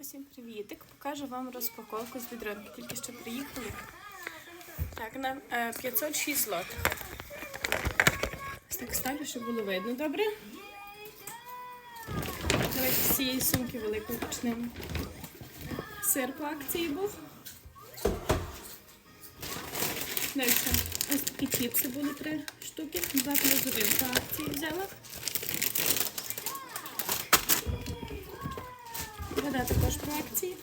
Усім привітик! Покажу вам розпаковку з відронки. Тільки що приїхали. Так, на е, 506 злотих. Ось так ставлю, щоб було видно, добре? Давайте з цієї сумки великої почнемо. Сир по акції був. Далі ось такі чіпси були три штуки. Два плюс один по акції взяла. Вода також по акції.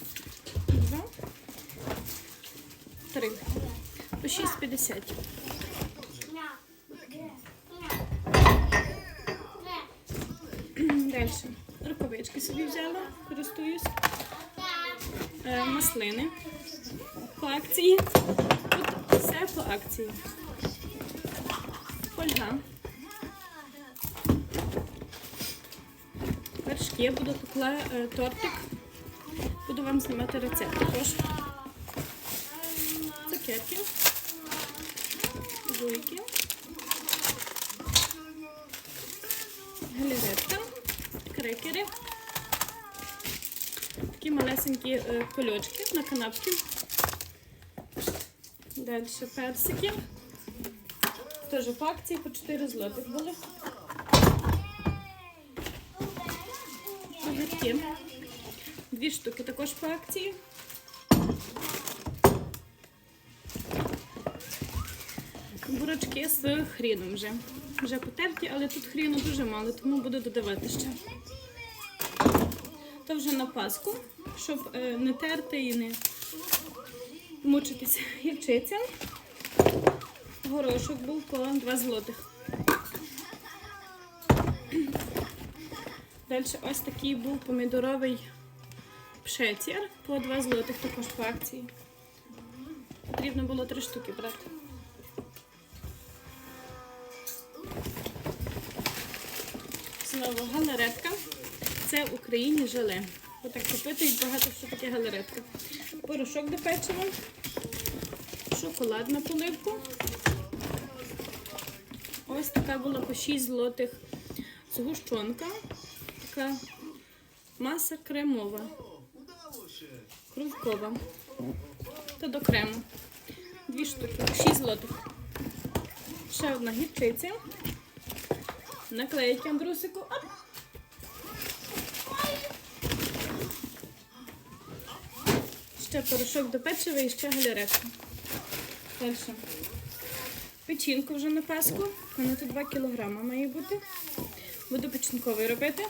Два. Три. По 6,50. Далі. Рукавички собі взяла, користуюсь. Е, маслини по акції. Тут все по акції. Фольга. Вершки буду пекла е, тортик. Буду вам знімати рецепт також. Цукерки. Жуйки. Галеретка. Крекери. Такі малесенькі е, кульочки на канапки. Далі персики. Теж по акції по 4 злотих були. Огірки. Дві штуки також по акції. Бурочки з хріном вже. Вже потерті, але тут хріну дуже мало, тому буду додавати ще. То вже на паску, щоб е, не терти і не мучитися гірчиця. Горошок був по 2 злотих. Далі ось такий був помідоровий пшетір по 2 злотих також по акції. Потрібно було 3 штуки брати. Знову галеретка. Це в Україні желе. Отак запитують багато, що таке галеретка. Порошок до печива, шоколад на поливку. Ось така була по 6 злотих згущенка. Така маса кремова. Кружкова. Та до крему. Дві штуки, 6 злотих. Ще одна гірчиця. Наклейки Андрусику. Оп. Ще порошок до печива і ще галеретка. Далі. Печінку вже на паску. Вона тут 2 кілограма має бути. Буду печінковий робити.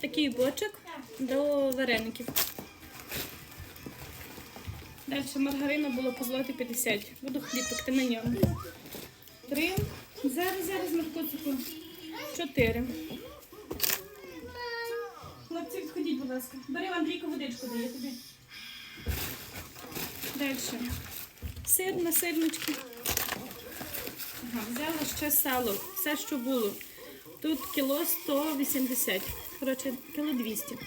Такий бочок до вареників. Далі маргарина було по злоті 50. Буду хліб пекти на ньому. Три. Зараз, зараз наркотику. Чотири. Хлопці, відходіть, будь ласка. Бери Андрійку водичку дає тобі. Далі. Сир на сирнички. Ага, взяла ще сало. Все, що було. Тут кіло 180. Коротше, кіло 200.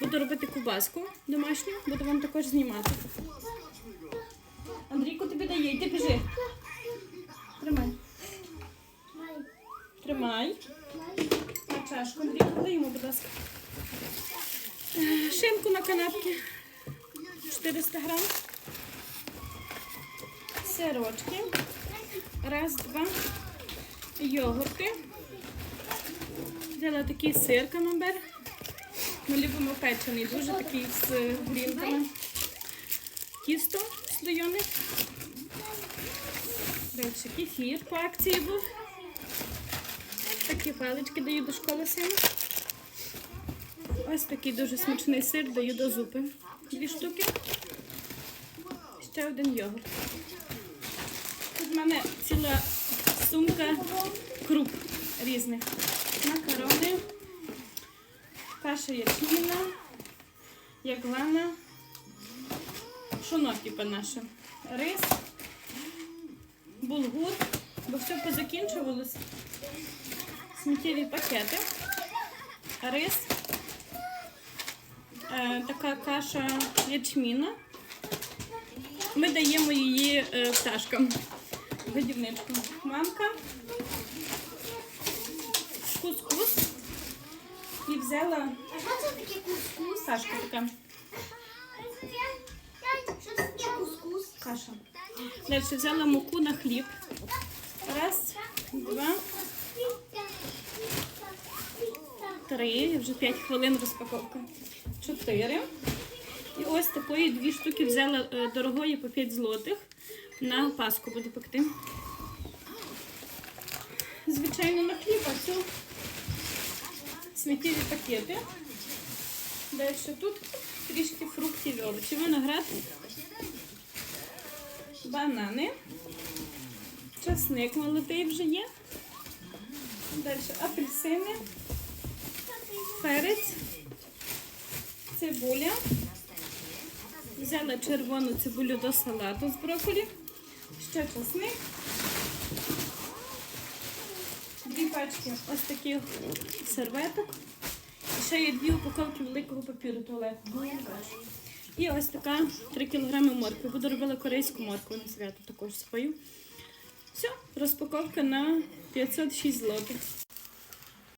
Буду робити кубаску домашню, буду вам також знімати. Андрійку тобі дає, йди біжи. Тримай. Тримай. На чашку. Андрійку, дай йому, будь ласка. Шинку на канапки. 400 грам. Сирочки. Раз, два. Йогурти. Взяла такий сир камамбер. Ми любимо печений, дуже такий з грінками. Тісто слоєне. Далі кефір по акції був. Такі палички даю до школи сину. Ось такий дуже смачний сир даю до зупи. Дві штуки. Ще один йогурт. Тут в мене ціла сумка круп різних. Каша ячміна, яглана, шунок типу наше, рис, булгур, бо все позакінчувалось. Сміттєві пакети, рис, е, така каша ячміна. Ми даємо її е, пташкам. Годівничку. Мамка. Кускус. Взяла А що це таке кускус? кашка така. Що це таке кускус? Каша. Далі взяла муку на хліб. Раз, два, три. Вже 5 хвилин розпаковка. Чотири. І ось такої дві штуки взяла е, дорогої по 5 злотих. На паску буду пекти. Звичайно, на хліб, а цю сміттєві пакети. Далі тут трішки фруктів овочі. Виноград, банани, часник молотий вже є. Далі апельсини, перець, цибуля. Взяла червону цибулю до салату з брокколі, ще часник. Дві пачки ось таких серветок. І ще є дві упаковки великого папіру туалетного. І ось така 3 кг моркви. Буду робила корейську моркву на свято також свою. Все, розпаковка на 506 злотих.